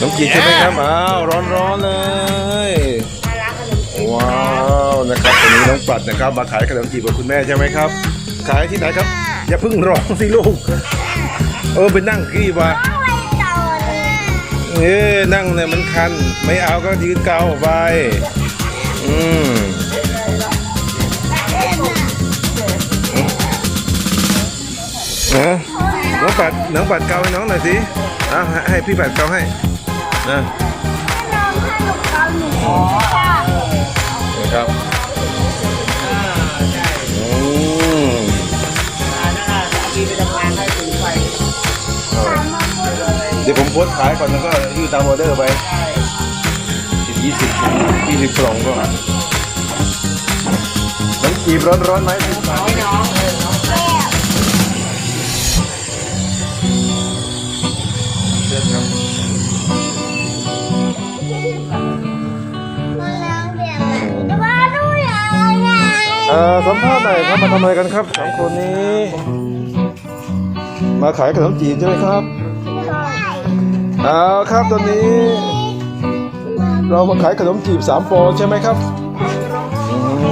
น้องจีบใช่ไหมครับอ้าวร้อนๆเลยว้าวนะครับวันนี้น้องปัดนะครับ มาขายขนมจีบกับคุณแม่ใช่ไหมครับ ขายที่ไหนครับ อย่าเพิ่งร้องสิลูก เออไปนั่งกี้วะเอ้นั่งเนี่ยมันคัน ไม่เอาก็ยืนเกาไป อืมนะน้องปัดน้องปัดเกาให้น้องหน่อยสิอะให้ให้พี่ปัดเกาให้ นะนะครับอืมเดี๋ยวผมโพสต์ขายก่อนแล้วก็ยืดตามออเดอร์ไปสิบยี่สิบยี่สิบกล่องก็น้ำจีบร้อนร้อนๆไหมสิบบาทเชิญครับ เอ่อสัมภาษณ์หน่อยครับมาทำอะไรกันครับสองคนนี้ มาขายขนมจีบใช่ไหมครับเอาครับตอนนี้ เรามาขายขนมจีบสามปอใช่ไหมครับอื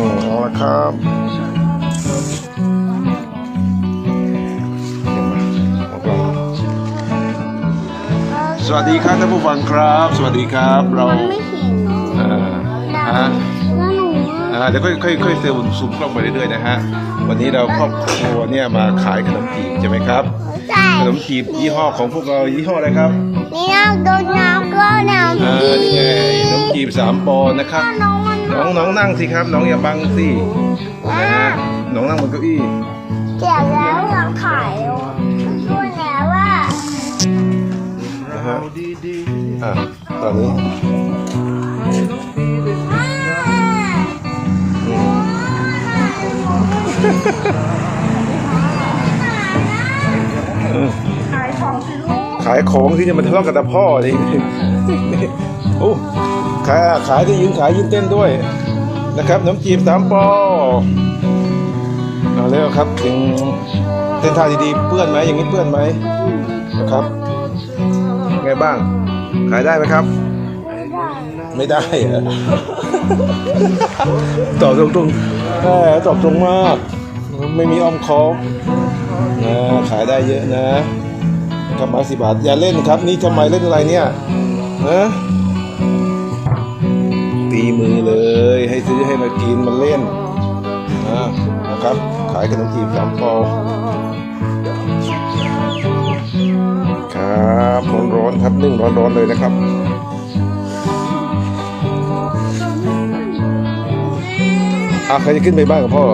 มเอาละครับ สวัสดีครับท่านผู้ฟังครับ สวัสดีครับ เราไม่เห็นเนาะเอ่อฮะแล้วหนูอ่าเดี๋ยวค่อยค่อยค่อยเซลล์ซูมกล้องไปเรื่อยๆนะฮะ วันนี้เราครอบครัวเนี่ยมาขายขนมจีบใช่ไหมครับใช่ขนมจีบยี่ห้อของพวกเรายี่ห้ออะไรครับนี่น้ำโดนน้ำก็น้ำอ่านี่ไงขนมจีบสามปอนด์นะครับน้องมันน้องน้องนั่งสิครับ น้องอย่าบังสินะฮะน้องนั่งบนเก้าอี้ เจ็บแล้ อะตอนนี้อืมขายของที่จะมาทะเลาะกับตาพ่อดิโอ้ขายขายได้ยืนขายยืนเต้นด้วยนะครับน้ำจีบสามปอเอาแล้วครับถึงเส้นทางดีๆเปื้อนไหมอย่างนี้เปื้อนไหมนะครับ ไงบ้าง ขายได้ไหมครับ ไม่ได้เหรอตอบตรงๆแหมตอบตรงมาก ไม่มีอ้อมค้อมนะขายได้เยอะนะกำมาสิบาท อย่าเล่นครับ นี่ทำไมเล่นอะไรเนี่ยนะตีมือเลย ให้ซื้อให้มากินมาเล่นนะนะครับ ขายขนมจีบสามปอ ครับร้อนๆครับนึ่งร้อนๆเลยนะครับอะใครจะขึ้นไปบ้านกับพ่อ